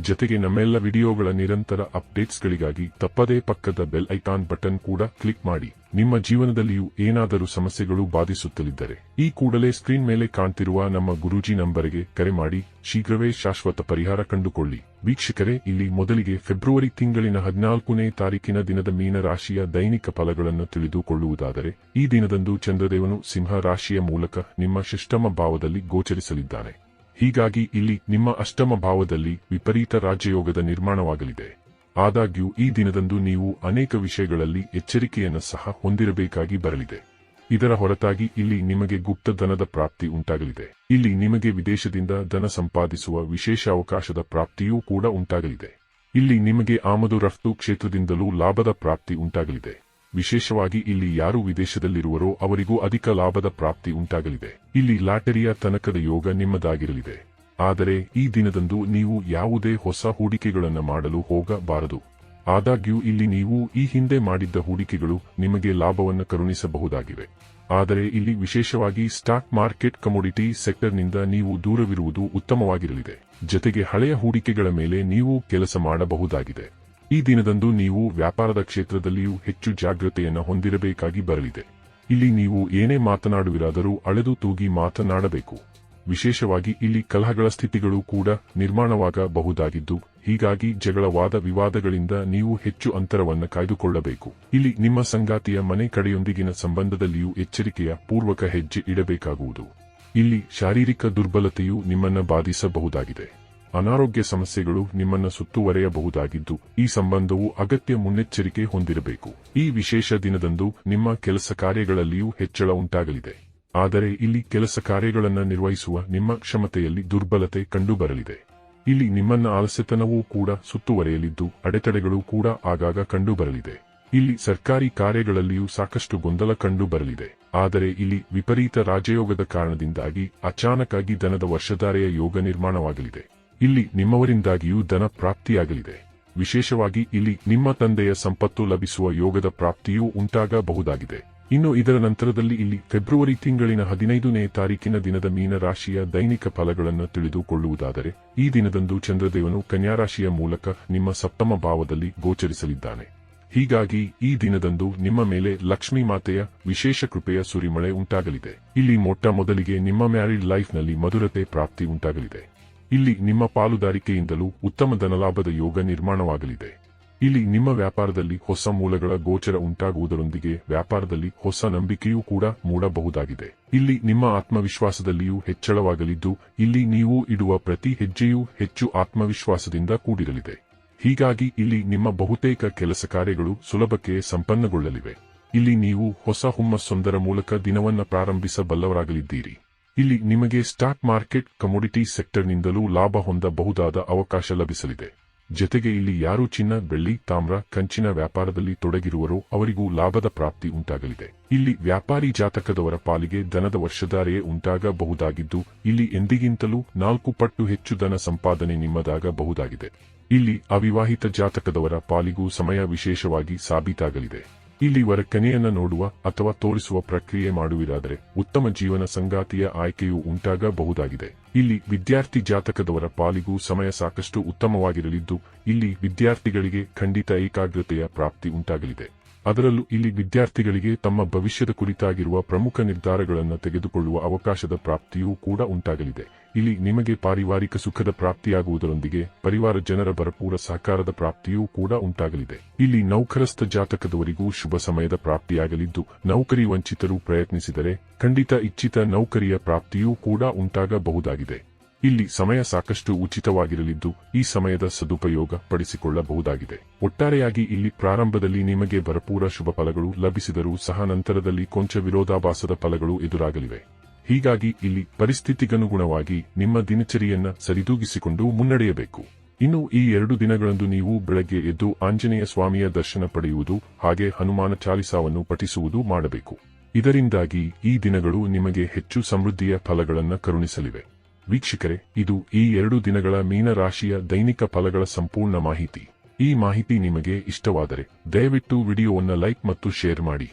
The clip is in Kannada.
ಜೊತೆಗೆ ನಮ್ಮೆಲ್ಲ ವಿಡಿಯೋಗಳ ನಿರಂತರ ಅಪ್ಡೇಟ್ಸ್ಗಳಿಗಾಗಿ ತಪ್ಪದೇ ಪಕ್ಕದ ಬೆಲ್ ಐಕಾನ್ ಬಟನ್ ಕೂಡ ಕ್ಲಿಕ್ ಮಾಡಿ. ನಿಮ್ಮ ಜೀವನದಲ್ಲಿಯೂ ಏನಾದರೂ ಸಮಸ್ಯೆಗಳು ಬಾಧಿಸುತ್ತಲಿದ್ದರೆ ಈ ಕೂಡಲೇ ಸ್ಕ್ರೀನ್ ಮೇಲೆ ಕಾಣ್ತಿರುವ ನಮ್ಮ ಗುರೂಜಿ ನಂಬರಿಗೆ ಕರೆ ಮಾಡಿ. ಶೀಘ್ರವೇ ಶಾಶ್ವತ ಪರಿಹಾರ ಕಂಡುಕೊಳ್ಳಿ. ವೀಕ್ಷಕರೇ, ಇಲ್ಲಿ ಮೊದಲಿಗೆ ಫೆಬ್ರವರಿ ತಿಂಗಳಿನ ಹದಿನಾಲ್ಕನೇ ತಾರೀಕಿನ ದಿನದ ಮೀನ ರಾಶಿಯ ದೈನಿಕ ಫಲಗಳನ್ನು ತಿಳಿದುಕೊಳ್ಳುವುದಾದರೆ, ಈ ದಿನದಂದು ಚಂದ್ರದೇವನು ಸಿಂಹ ರಾಶಿಯ ಮೂಲಕ ನಿಮ್ಮ ಶಿಷ್ಟಮ ಭಾವದಲ್ಲಿ ಗೋಚರಿಸಲಿದ್ದಾನೆ. ಹೀಗಾಗಿ ಇಲ್ಲಿ ನಿಮ್ಮ ಅಷ್ಟಮ ಭಾವದಲ್ಲಿ ವಿಪರೀತ ರಾಜ್ಯಯೋಗದ ನಿರ್ಮಾಣವಾಗಲಿದೆ. ಆದಾಗ್ಯೂ ಈ ದಿನದಂದು ನೀವು ಅನೇಕ ವಿಷಯಗಳಲ್ಲಿ ಎಚ್ಚರಿಕೆಯನ್ನು ಸಹ ಹೊಂದಿರಬೇಕಾಗಿ ಬರಲಿದೆ. ಇದರ ಹೊರತಾಗಿ ಇಲ್ಲಿ ನಿಮಗೆ ಗುಪ್ತ ಧನದ ಪ್ರಾಪ್ತಿ ಉಂಟಾಗಲಿದೆ. ಇಲ್ಲಿ ನಿಮಗೆ ವಿದೇಶದಿಂದ ಧನ ಸಂಪಾದಿಸುವ ವಿಶೇಷ ಅವಕಾಶದ ಪ್ರಾಪ್ತಿಯೂ ಕೂಡ ಉಂಟಾಗಲಿದೆ. ಇಲ್ಲಿ ನಿಮಗೆ ಆಮದು ರಫ್ತು ಕ್ಷೇತ್ರದಿಂದಲೂ ಲಾಭದ ಪ್ರಾಪ್ತಿ ಉಂಟಾಗಲಿದೆ. ವಿಶೇಷವಾಗಿ ಇಲ್ಲಿ ಯಾರು ವಿದೇಶದಲ್ಲಿರುವರೋ ಅವರಿಗೂ ಅಧಿಕ ಲಾಭದ ಪ್ರಾಪ್ತಿ ಉಂಟಾಗಲಿದೆ. ಇಲ್ಲಿ ಲಾಟರಿಯ ತನಕದ ಯೋಗ ನಿಮ್ಮದಾಗಿರಲಿದೆ. ಆದರೆ ಈ ದಿನದಂದು ನೀವು ಯಾವುದೇ ಹೊಸ ಹೂಡಿಕೆಗಳನ್ನು ಮಾಡಲು ಹೋಗಬಾರದು. ಆದಾಗ್ಯೂ ಇಲ್ಲಿ ನೀವು ಈ ಹಿಂದೆ ಮಾಡಿದ್ದ ಹೂಡಿಕೆಗಳು ನಿಮಗೆ ಲಾಭವನ್ನು ಕರುಣಿಸಬಹುದಾಗಿವೆ. ಆದರೆ ಇಲ್ಲಿ ವಿಶೇಷವಾಗಿ ಸ್ಟಾಕ್ ಮಾರ್ಕೆಟ್ ಕಮೋಡಿಟಿ ಸೆಕ್ಟರ್ನಿಂದ ನೀವು ದೂರವಿರುವುದು ಉತ್ತಮವಾಗಿರಲಿದೆ. ಜೊತೆಗೆ ಹಳೆಯ ಹೂಡಿಕೆಗಳ ಮೇಲೆ ನೀವು ಕೆಲಸ ಮಾಡಬಹುದಾಗಿದೆ. ಈ ದಿನದಂದು ನೀವು ವ್ಯಾಪಾರದ ಕ್ಷೇತ್ರದಲ್ಲಿಯೂ ಹೆಚ್ಚು ಜಾಗೃತೆಯನ್ನು ಹೊಂದಿರಬೇಕಾಗಿ ಬರಲಿದೆ. ಇಲ್ಲಿ ನೀವು ಏನೇ ಮಾತನಾಡುವಿರಾದರೂ ಅಳೆದು ತೂಗಿ ಮಾತನಾಡಬೇಕು. ವಿಶೇಷವಾಗಿ ಇಲ್ಲಿ ಕಲಹಗಳ ಸ್ಥಿತಿಗಳು ಕೂಡ ನಿರ್ಮಾಣವಾಗಬಹುದಾಗಿದ್ದು, ಹೀಗಾಗಿ ಜಗಳವಾದ ವಿವಾದಗಳಿಂದ ನೀವು ಹೆಚ್ಚು ಅಂತರವನ್ನು ಕಾಯ್ದುಕೊಳ್ಳಬೇಕು. ಇಲ್ಲಿ ನಿಮ್ಮ ಸಂಗಾತಿಯ ಮನೆ ಕಡೆಯೊಂದಿಗಿನ ಸಂಬಂಧದಲ್ಲಿಯೂ ಎಚ್ಚರಿಕೆಯ ಪೂರ್ವಕ ಹೆಜ್ಜೆ ಇಡಬೇಕಾಗುವುದು. ಇಲ್ಲಿ ಶಾರೀರಿಕ ದುರ್ಬಲತೆಯು ನಿಮ್ಮನ್ನು ಬಾಧಿಸಬಹುದಾಗಿದೆ. ಅನಾರೋಗ್ಯ ಸಮಸ್ಯೆಗಳು ನಿಮ್ಮನ್ನ ಸುತ್ತುವರೆಯಬಹುದಾಗಿದ್ದು, ಈ ಸಂಬಂಧವು ಅಗತ್ಯ ಮುನ್ನೆಚ್ಚರಿಕೆ ಹೊಂದಿರಬೇಕು. ಈ ವಿಶೇಷ ದಿನದಂದು ನಿಮ್ಮ ಕೆಲಸ ಕಾರ್ಯಗಳಲ್ಲಿಯೂ ಹೆಚ್ಚಳ ಉಂಟಾಗಲಿದೆ. ಆದರೆ ಇಲ್ಲಿ ಕೆಲಸ ಕಾರ್ಯಗಳನ್ನು ನಿರ್ವಹಿಸುವ ನಿಮ್ಮ ಕ್ಷಮತೆಯಲ್ಲಿ ದುರ್ಬಲತೆ ಕಂಡುಬರಲಿದೆ. ಇಲ್ಲಿ ನಿಮ್ಮನ್ನ ಆಲಸ್ಯತನವೂ ಕೂಡ ಸುತ್ತುವರೆಯಲಿದ್ದು, ಅಡೆತಡೆಗಳು ಕೂಡ ಆಗಾಗ ಕಂಡುಬರಲಿದೆ. ಇಲ್ಲಿ ಸರ್ಕಾರಿ ಕಾರ್ಯಗಳಲ್ಲಿಯೂ ಸಾಕಷ್ಟು ಗೊಂದಲ ಕಂಡುಬರಲಿದೆ. ಆದರೆ ಇಲ್ಲಿ ವಿಪರೀತ ರಾಜಯೋಗದ ಕಾರಣದಿಂದಾಗಿ ಅಚಾನಕ್ಕಾಗಿ ದನದ ವರ್ಷಧಾರೆಯ ಯೋಗ ನಿರ್ಮಾಣವಾಗಲಿದೆ. ಇಲ್ಲಿ ನಿಮ್ಮವರಿಂದಾಗಿಯೂ ಧನ ಪ್ರಾಪ್ತಿಯಾಗಲಿದೆ. ವಿಶೇಷವಾಗಿ ಇಲ್ಲಿ ನಿಮ್ಮ ತಂದೆಯ ಸಂಪತ್ತು ಲಭಿಸುವ ಯೋಗದ ಪ್ರಾಪ್ತಿಯೂ ಉಂಟಾಗಬಹುದಾಗಿದೆ. ಇನ್ನು ಇದರ ನಂತರದಲ್ಲಿ ಇಲ್ಲಿ ಫೆಬ್ರವರಿ ತಿಂಗಳಿನ ಹದಿನೈದನೇ ತಾರೀಕಿನ ದಿನದ ಮೀನರಾಶಿಯ ದೈನಿಕ ಫಲಗಳನ್ನು ತಿಳಿದುಕೊಳ್ಳುವುದಾದರೆ, ಈ ದಿನದಂದು ಚಂದ್ರದೇವನು ಕನ್ಯಾರಾಶಿಯ ಮೂಲಕ ನಿಮ್ಮ ಸಪ್ತಮ ಭಾವದಲ್ಲಿ ಗೋಚರಿಸಲಿದ್ದಾನೆ. ಹೀಗಾಗಿ ಈ ದಿನದಂದು ನಿಮ್ಮ ಮೇಲೆ ಲಕ್ಷ್ಮೀ ಮಾತೆಯ ವಿಶೇಷ ಕೃಪೆಯ ಸುರಿಮಳೆ ಉಂಟಾಗಲಿದೆ. ಇಲ್ಲಿ ಮೊಟ್ಟ ಮೊದಲಿಗೆ ನಿಮ್ಮ ಮ್ಯಾರಿಡ್ ಲೈಫ್ನಲ್ಲಿ ಮಧುರತೆ ಪ್ರಾಪ್ತಿ ಉಂಟಾಗಲಿದೆ. ಇಲ್ಲಿ ನಿಮ್ಮ ಪಾಲುದಾರಿಕೆಯಿಂದಲೂ ಉತ್ತಮ ಧನಲಾಭದ ಯೋಗ ನಿರ್ಮಾಣವಾಗಲಿದೆ. ಇಲ್ಲಿ ನಿಮ್ಮ ವ್ಯಾಪಾರದಲ್ಲಿ ಹೊಸ ಮೂಲಗಳ ಗೋಚರ ಉಂಟಾಗುವುದರೊಂದಿಗೆ ವ್ಯಾಪಾರದಲ್ಲಿ ಹೊಸ ನಂಬಿಕೆಯೂ ಕೂಡ ಮೂಡಬಹುದಾಗಿದೆ. ಇಲ್ಲಿ ನಿಮ್ಮ ಆತ್ಮವಿಶ್ವಾಸದಲ್ಲಿಯೂ ಹೆಚ್ಚಳವಾಗಲಿದ್ದು, ಇಲ್ಲಿ ನೀವು ಇಡುವ ಪ್ರತಿ ಹೆಜ್ಜೆಯೂ ಹೆಚ್ಚು ಆತ್ಮವಿಶ್ವಾಸದಿಂದ ಕೂಡಿರಲಿದೆ. ಹೀಗಾಗಿ ಇಲ್ಲಿ ನಿಮ್ಮ ಬಹುತೇಕ ಕೆಲಸ ಕಾರ್ಯಗಳು ಸುಲಭಕ್ಕೆ ಸಂಪನ್ನಗೊಳ್ಳಲಿವೆ. ಇಲ್ಲಿ ನೀವು ಹೊಸ ಹುಮ್ಮಸ್ಸೊಂದರ ಮೂಲಕ ದಿನವನ್ನ ಪ್ರಾರಂಭಿಸಬಲ್ಲವರಾಗಲಿದ್ದೀರಿ. ಇಲ್ಲಿ ನಿಮಗೆ ಸ್ಟಾಕ್ ಮಾರ್ಕೆಟ್ ಕಮೋಡಿಟಿ ಸೆಕ್ಟರ್ನಿಂದಲೂ ಲಾಭ ಹೊಂದಬಹುದಾದ ಅವಕಾಶ ಲಭಿಸಲಿದೆ. ಜೊತೆಗೆ ಇಲ್ಲಿ ಯಾರು ಚಿನ್ನ, ಬೆಳ್ಳಿ, ತಾಮ್ರ, ಕಂಚಿನ ವ್ಯಾಪಾರದಲ್ಲಿ ತೊಡಗಿರುವರೋ ಅವರಿಗೂ ಲಾಭದ ಪ್ರಾಪ್ತಿ ಉಂಟಾಗಲಿದೆ. ಇಲ್ಲಿ ವ್ಯಾಪಾರಿ ಜಾತಕದವರ ಪಾಲಿಗೆ ದನದ ವರ್ಷಧಾರೆಯೇ ಉಂಟಾಗಬಹುದಾಗಿದ್ದು, ಇಲ್ಲಿ ಎಂದಿಗಿಂತಲೂ ನಾಲ್ಕು ಪಟ್ಟು ಹೆಚ್ಚು ಧನ ಸಂಪಾದನೆ ನಿಮ್ಮದಾಗಬಹುದಾಗಿದೆ. ಇಲ್ಲಿ ಅವಿವಾಹಿತ ಜಾತಕದವರ ಪಾಲಿಗೂ ಸಮಯ ವಿಶೇಷವಾಗಿ ಸಾಬೀತಾಗಲಿದೆ. ಇಲ್ಲಿ ವರಕನೆಯನ್ನ ನೋಡುವ ಅಥವಾ ತೋರಿಸುವ ಪ್ರಕ್ರಿಯೆ ಮಾಡುವಿರಾದರೆ ಉತ್ತಮ ಜೀವನ ಸಂಗಾತಿಯ ಆಯ್ಕೆಯು ಉಂಟಾಗಬಹುದಾಗಿದೆ. ಇಲ್ಲಿ ವಿದ್ಯಾರ್ಥಿ ಜಾತಕದವರ ಪಾಲಿಗೂ ಸಮಯ ಸಾಕಷ್ಟು ಉತ್ತಮವಾಗಿರಲಿದ್ದು, ಇಲ್ಲಿ ವಿದ್ಯಾರ್ಥಿಗಳಿಗೆ ಖಂಡಿತ ಏಕಾಗ್ರತೆಯ ಪ್ರಾಪ್ತಿ ಉಂಟಾಗಲಿದೆ. ಅದರಲ್ಲೂ ಇಲ್ಲಿ ವಿದ್ಯಾರ್ಥಿಗಳಿಗೆ ತಮ್ಮ ಭವಿಷ್ಯದ ಕುರಿತಾಗಿರುವ ಪ್ರಮುಖ ನಿರ್ಧಾರಗಳನ್ನು ತೆಗೆದುಕೊಳ್ಳುವ ಅವಕಾಶದ ಪ್ರಾಪ್ತಿಯೂ ಕೂಡ ಉಂಟಾಗಲಿದೆ. ಇಲ್ಲಿ ನಿಮಗೆ ಪಾರಿವಾರಿಕ ಸುಖದ ಪ್ರಾಪ್ತಿಯಾಗುವುದರೊಂದಿಗೆ ಪರಿವಾರ ಜನರ ಭರಪೂರ ಸಹಕಾರದ ಪ್ರಾಪ್ತಿಯೂ ಕೂಡ ಉಂಟಾಗಲಿದೆ. ಇಲ್ಲಿ ನೌಕರಸ್ಥ ಜಾತಕದವರಿಗೂ ಶುಭ ಸಮಯದ ಪ್ರಾಪ್ತಿಯಾಗಲಿದ್ದು, ನೌಕರಿ ವಂಚಿತರು ಪ್ರಯತ್ನಿಸಿದರೆ ಖಂಡಿತ ಇಚ್ಛಿತ ನೌಕರಿಯ ಪ್ರಾಪ್ತಿಯೂ ಕೂಡ ಉಂಟಾಗಬಹುದಾಗಿದೆ. ಇಲ್ಲಿ ಸಮಯ ಸಾಕಷ್ಟು ಉಚಿತವಾಗಿರಲಿದ್ದು, ಈ ಸಮಯದ ಸದುಪಯೋಗ ಪಡಿಸಿಕೊಳ್ಳಬಹುದಾಗಿದೆ. ಒಟ್ಟಾರೆಯಾಗಿ ಇಲ್ಲಿ ಪ್ರಾರಂಭದಲ್ಲಿ ನಿಮಗೆ ಭರಪೂರ ಶುಭ ಫಲಗಳು ಲಭಿಸಿದರೂ ಸಹ ನಂತರದಲ್ಲಿ ಕೊಂಚ ವಿರೋಧಾಭಾಸದ ಫಲಗಳು ಎದುರಾಗಲಿವೆ. ಹೀಗಾಗಿ ಇಲ್ಲಿ ಪರಿಸ್ಥಿತಿಗನುಗುಣವಾಗಿ ನಿಮ್ಮ ದಿನಚರಿಯನ್ನ ಸರಿದೂಗಿಸಿಕೊಂಡು ಮುನ್ನಡೆಯಬೇಕು. ಇನ್ನು ಈ ಎರಡು ದಿನಗಳಂದು ನೀವು ಬೆಳಗ್ಗೆ ಎದ್ದು ಆಂಜನೇಯ ಸ್ವಾಮಿಯ ದರ್ಶನ ಪಡೆಯುವುದು ಹಾಗೆ ಹನುಮಾನ ಚಾಲಿಸಾವನ್ನು ಪಠಿಸುವುದು ಮಾಡಬೇಕು. ಇದರಿಂದಾಗಿ ಈ ದಿನಗಳು ನಿಮಗೆ ಹೆಚ್ಚು ಸಮೃದ್ಧಿಯ ಫಲಗಳನ್ನು ಕರುಣಿಸಲಿವೆ. ವೀಕ್ಷಕರೇ, ಇದು ಈ ಎರಡು ದಿನಗಳ ಮೀನರಾಶಿಯ ದೈನಿಕ ಫಲಗಳ ಸಂಪೂರ್ಣ ಮಾಹಿತಿ. ಈ ಮಾಹಿತಿ ನಿಮಗೆ ಇಷ್ಟವಾದರೆ ದಯವಿಟ್ಟು ವಿಡಿಯೋವನ್ನು ಲೈಕ್ ಮತ್ತು ಶೇರ್ ಮಾಡಿ.